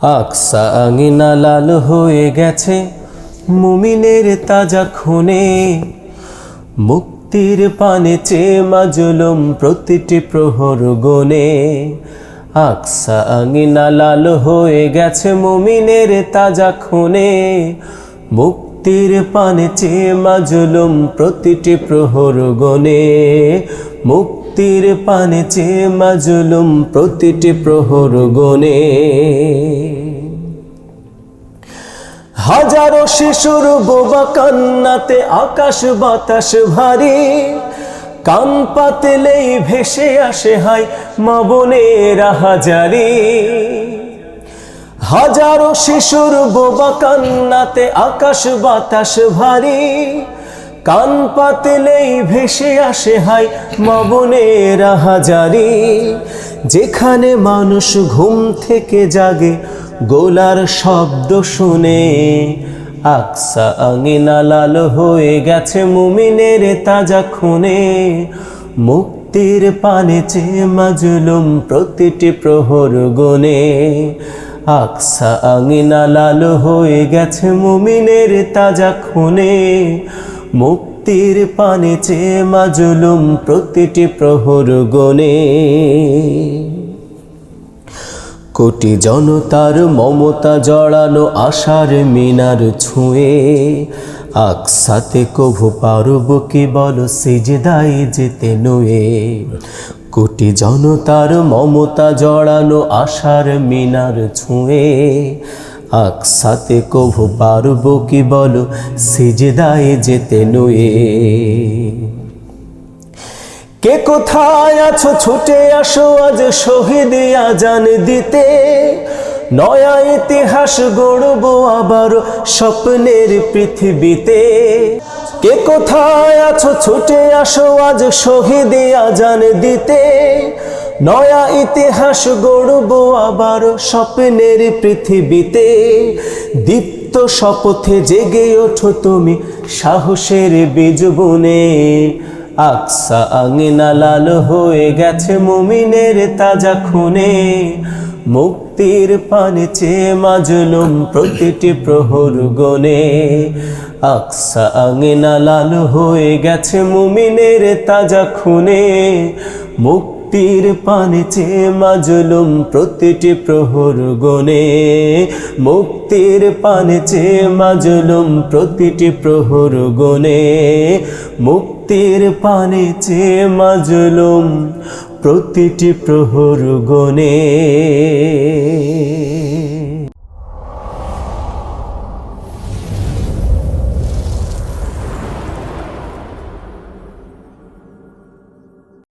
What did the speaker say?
আকসা আঙিনা লাল হয়ে গেছে মুমিনের তাজা খুনে। মুক্তির পানে চেয়ে মাজলুম প্রতিটি প্রহর গনে। আকসা আঙিনা লাল হয়ে গেছে মুমিনের তাজা খুনে। মুক্তির পানে চেয়ে মাজলুম প্রতিটি প্রহর গনে। মুক্তির পানে চেয়ে মাজলুম প্রতিটি প্রহর গনে। হাজারো শিশুর বোবা কান্নাতে আকাশ বাতাস ভারী। কান পাতলেই ভেসে আসে হাই মা বোনেরা হাজারি। হাজারো শিশুর বোবা কান্নাতে আকাশ বাতাস ভারী। কান পাতলেই ভেসে আসে হাই মা বোনেরা হাজারি। যেখানে মানুষ ঘুম থেকে জাগে গোলার শব্দ শুনে আকসা আঙিনা লাল হয়ে গেছে মুমিনের তাজা খুনে। মুক্তির পানে চেয়ে মাজলুম প্রতিটি প্রহর গনে আকসা আঙিনা লাল হয়ে গেছে মুমিনের তাজা খুনে। মুক্তির পানে চেয়ে মাজলুম প্রতিটি প্রহর গনে কোটি জনতার মমতা জড়ানো আশার মিনার ছুঁয়ে। আকসাতে কভু পারব কি বল সিজদাই যেতে নুয়ে। কোটি জনতার মমতা জড়ানো আশার মিনার ছুঁয়ে। আকসাতে কভু পারব কি বল সিজদাই যেতে নুয়ে। কে কোথায় আছো? ছুটে আসো আজ শহীদ আজান দিতে। নয়া ইতিহাস গড়ব আবার স্বপ্নের পৃথিবীতে। কে কোথায় আছো? ছুটে আসো আজ শহীদ আজান দিতে। নয়া ইতিহাস গড়ব আবার স্বপ্নের পৃথিবীতে। দীপ্ত শপথে জেগে ওঠো তুমি সাহসের বীজ বুনে। আকসা আঙিনা লাল হয়ে গেছে মুমিনের তাজা খুনে। মুক্তির পানে চেয়ে মাজলুম প্রতিটি প্রহর গনে। আকসা আঙিনা লাল হয়ে গেছে মুমিনের তাজা খুনে। মুক্তির পানে মাজলুম প্রতিটি প্রহর গনে। মুক্তির পানে মাজলুম প্রতিটি প্রহর গনে। মুক্তির পানে মাজলুম প্রতিটি প্রহর গনে।